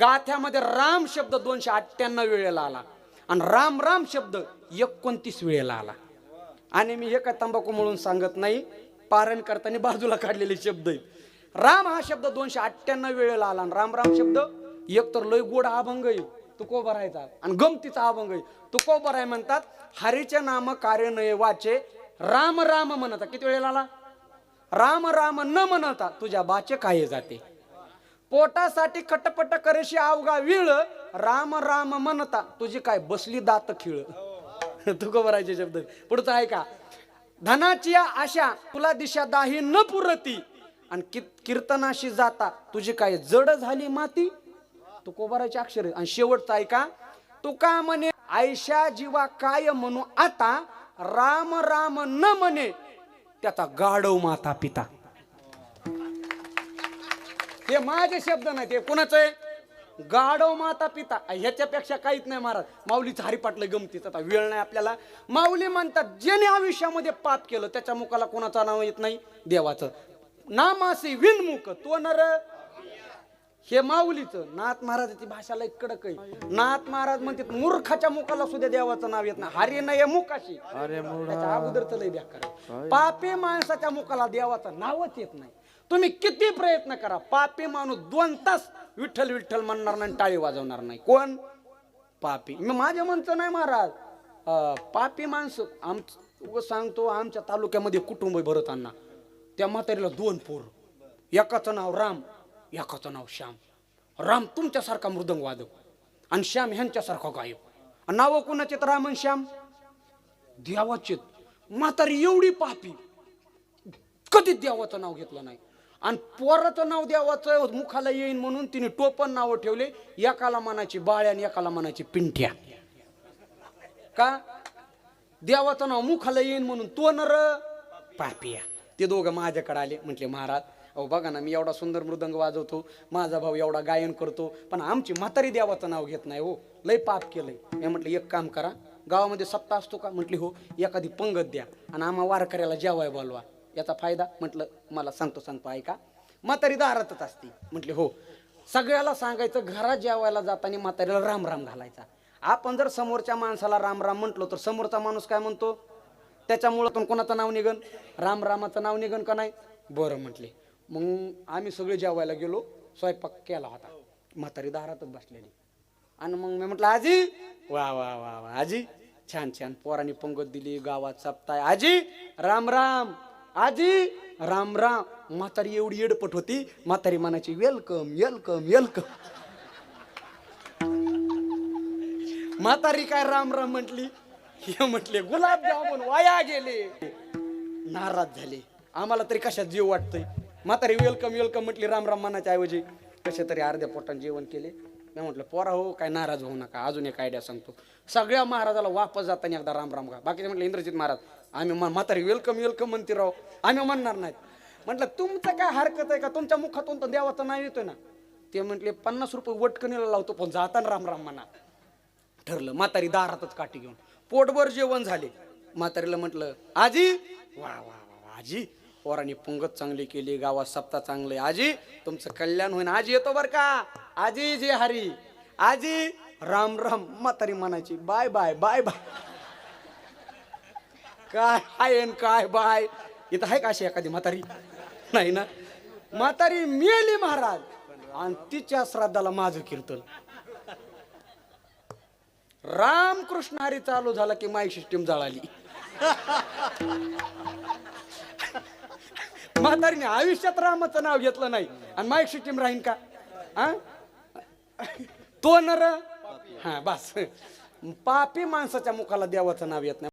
गाथ्यामध्ये राम शब्द दोनशे अठ्ठ्याण्णव वेळेला आला. आणि राम राम शब्द एकोणतीस वेळेला आला. आणि मी हे काय तंबाखू म्हणून सांगत नाही पारण करताना बाजूला काढलेले शब्द आहेत. राम हा शब्द दोनशे अठ्ठ्याण्णव वेळेला आला आणि राम राम शब्द एक तर लय गोड अभंग आहे तू को भरायचा आणि गमतीचा अभंग आहे. तू को भराय म्हणतात हरीचे नाम कार्य नये वाचे राम राम म्हणता. किती वेळेला आला? राम राम न म्हणता तुझ्या बाचे काय जाते. पोटासाठी खटपट करेशी अवघा विळ राम राम म्हणता तुझी काय बसली दात खिळ. तू बरायचे शब्द? पुढचा आहे का धनाची आशा तुला दिशा दाही न पुरती. आणि कीर्तनाशी जाता तुझी काय जड झाली माती? तू कोबाराचे अक्षर? आणि शेवटचा आहे का तू का म्हणे आयशा जीवा काय म्हणू आता? राम राम न म्हणे त्याचा गाढव माता पिता. हे माझे शब्द नाही ते कुणाचं आहे? गाढव माता पिता. ह्याच्यापेक्षा काहीच नाही महाराज. माऊलीचं हरिपाटलं गमतीच. आता वेळ नाही आपल्याला. माऊली म्हणतात ज्याने आयुष्यामध्ये पाप केलं त्याच्या मुखाला कोणाचं नाव येत नाही? देवाचं. नामासी विनमुख तो नर. हे माऊलीचं. नाथ महाराजाची भाषाला कडक आहे. नाथ महाराज म्हणतात मूर्खाच्या मुखाला सुद्धा देवाचं नाव येत नाही. हरी नाही मुखाशी. अगोदरच लय. पापी माणसाच्या मुखाला देवाचं नावच येत नाही. तुम्ही किती प्रयत्न करा. पापी माणूस दोन तास विठ्ठल विठ्ठल म्हणणार नाही आणि टाळी वाजवणार नाही. कोण? पापी. मी माझ्या म्हणतो नाही महाराज. पापी माणसं आम सांगतो आमच्या तालुक्यामध्ये कुटुंब भरताना. त्या म्हातारीला दोन पोर. एकाचं नाव राम एकाचं नाव श्याम. राम तुमच्यासारखा मृदंग वादक. आणि श्याम ह्यांच्यासारखा गायब. आणि नावं कुणाचे तर राम आणि श्याम? देवाचेत म्हातारी एवढी पापी. कधीच देवाचं नाव घेतलं नाही. आणि पोराचं नाव देवाचं मुखाला येईन म्हणून तिने टोपण नावं ठेवले. एकाला मनाची बाळ्या आणि एकाला मनाची पिंठ्या. का? देवाचं नाव मुखाला येईन म्हणून तो नर पापिया ते दोघं माझ्याकडे आले म्हटले महाराज अहो बघा ना मी एवढा सुंदर मृदंग वाजवतो माझा भाऊ एवढा गायन करतो पण आमची म्हातारी देवाचं नाव घेत नाही हो. लय पाप केलंय. मी म्हटलं एक काम करा गावामध्ये सप्ताह असतो का? म्हटली हो एखादी पंगत द्या आणि आम्हा वारकऱ्याला जेवाय बोलवा. याचा फायदा? म्हटलं मला सांगतो सांगतो ऐका. म्हातारी दारातच असती. म्हटले हो. सगळ्याला सांगायचं घरात जेवायला जाताना म्हातारीला राम राम घालायचा. आपण जर समोरच्या माणसाला राम राम म्हटलो तर समोरचा माणूस काय म्हणतो? त्याच्यामुळं पण कोणाचं नाव निघन? राम रामाचं नाव निघन का नाही? बरं म्हटले. मग आम्ही सगळे जेवायला गेलो स्वयंपाक केला होता. म्हातारी दारातच बसलेली. आणि मग मी म्हटलं आजी! वा वा वा वा आजी! छान छान पोरांनी पंगत दिली गावात सप्ताय आजी राम राम! आजी राम राम. म्हातारी एवढी येडपट होती. म्हातारी मनाची वेलकम वेलकम वेलकम म्हातारी काय राम राम म्हटली? हे म्हटले गुलाबजामुन वाया गेले. नाराज झाले. आम्हाला तरी कशात जीव वाटतंय? म्हातारी वेलकम वेलकम म्हटली राम राम मनाच्या ऐवजी. कशा तरी अर्ध्या पोटाने जेवण केले. मी म्हटलं पोरा हो काय नाराज होऊ नका अजून एक आयडिया सांगतो. सगळ्या महाराजाला वापस जाताना एकदा राम राम का बाकीचे म्हटलं इंद्रजित महाराज आम्ही म्हातारी वेलकम वेलकम म्हणते राव. आम्ही म्हणणार नाहीत. म्हटलं तुमचं काय हरकत आहे का? तुमच्या मुखातून तर देवाचं नाव येतोय ना. ते म्हटले पन्नास रुपये वटकणीला लावतो पण जाताना राम राम म्हणा. ठरलं म्हातारी दारातच काठी घेऊन. पोटभर जेवण झाले. म्हातारीला म्हटलं आजी वा वा वा वा, आजी पोरांनी पुंगत चांगली केली गावात सप्ताह चांगले. आजी तुमचं कल्याण होईन. आजी येतो बर का? आजी जे हरी. आजी राम राम म्हातारी म्हणायची बाय बाय बाय बाय. काय आहे काय बाय? इथं आहे का अशी एखादी म्हातारी? नाही ना? म्हातारी मिळाली महाराज. आणि तिच्या श्राद्धाला माझं कीर्तन. रामकृष्ण हरी चालू झाला की माय सिस्टीम जळाली. म्हातारीने आयुष्यात रामाचं नाव घेतलं नाही. आणि माईक सिस्टीम राहीन का? हा? तो नर? हा बस. पापी माणसाच्या मुखाला देवाचं नाव येत नाही.